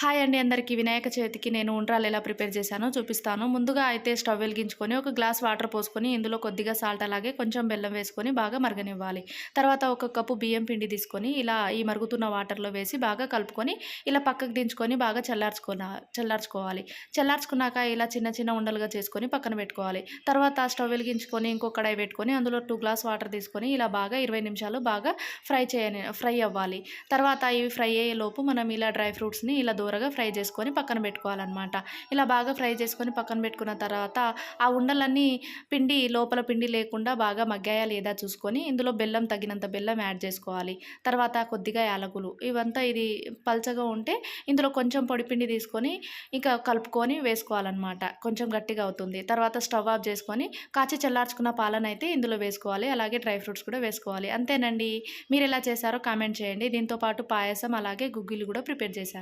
Hi అండి అందరికీ. వినాయక చవితికి నేను ఉండ్రాలు ఎలా ప్రిపేర్ చేశానో చూపిస్తాను. ముందుగా అయితే స్టవ్ వెలిగించుకొని ఒక గ్లాస్ వాటర్ పోసుకొని ఇందులో కొద్దిగా సాల్ట్ అలాగే కొంచెం బెల్లం వేసుకొని బాగా మరగనివ్వాలి. తర్వాత ఒక కప్పు బియ్యం పిండి తీసుకొని ఇలా ఈ మరుగుతున్న వాటర్లో వేసి బాగా కలుపుకొని ఇలా పక్కకు దించుకొని బాగా చల్లార్చుకున్న చల్లార్చుకోవాలి. చల్లార్చుకున్నాక ఇలా చిన్న చిన్న ఉండలుగా చేసుకొని పక్కన పెట్టుకోవాలి. తర్వాత స్టవ్ వెలిగించుకొని ఇంకో కడాయి పెట్టుకొని అందులో టూ గ్లాస్ వాటర్ తీసుకొని ఇలా బాగా ఇరవై నిమిషాలు బాగా ఫ్రై చేయని ఫ్రై అవ్వాలి. తర్వాత ఇవి ఫ్రై అయ్యే లోపు మనం ఇలా డ్రై ఫ్రూట్స్ని ఇలా దూరగా ఫ్రై చేసుకొని పక్కన పెట్టుకోవాలన్నమాట. ఇలా బాగా ఫ్రై చేసుకొని పక్కన పెట్టుకున్న తర్వాత ఆ ఉండలన్నీ పిండి లోపల పిండి లేకుండా బాగా మగ్గాయా లేదా చూసుకొని ఇందులో బెల్లం తగినంత బెల్లం యాడ్ చేసుకోవాలి. తర్వాత కొద్దిగా యాలకులు. ఇవంతా ఇది పల్చగా ఉంటే ఇందులో కొంచెం పొడి పిండి తీసుకొని ఇంకా కలుపుకొని వేసుకోవాలన్నమాట. కొంచెం గట్టిగా అవుతుంది. తర్వాత స్టవ్ ఆఫ్ చేసుకొని కాచి చల్లార్చుకున్న పాలన అయితే ఇందులో వేసుకోవాలి. అలాగే డ్రై ఫ్రూట్స్ కూడా వేసుకోవాలి. అంతేనండి. మీరు ఎలా చేశారో కామెంట్ చేయండి. దీంతో పాటు పాయసం అలాగే గుగ్గిలు కూడా ప్రిపేర్ చేశాను.